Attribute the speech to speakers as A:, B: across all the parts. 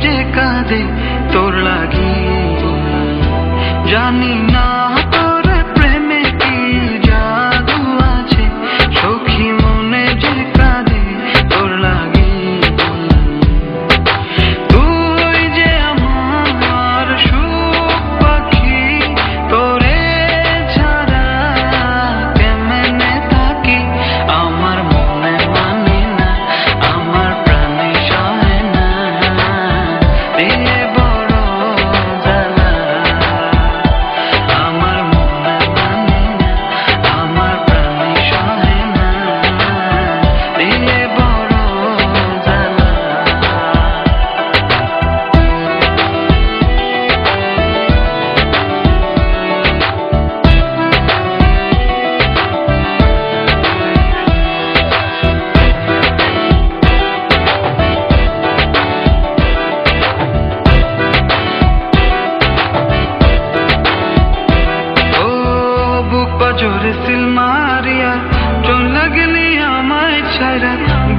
A: যে কাঁদে তোর লাগি জানি না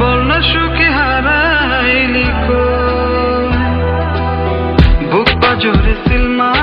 A: বল না সুখে হারাইলি কো? বুক পাজরে সিলমা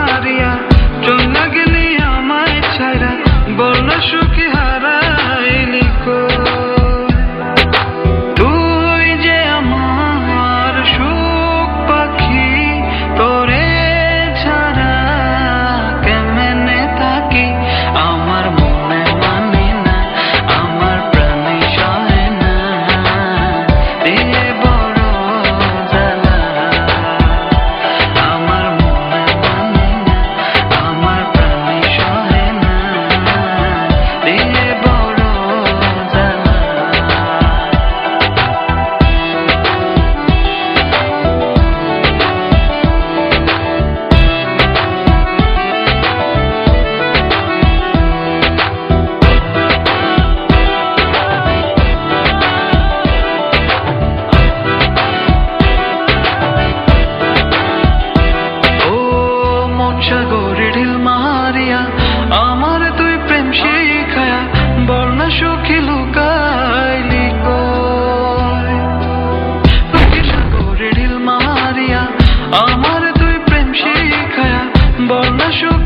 A: Bomba measure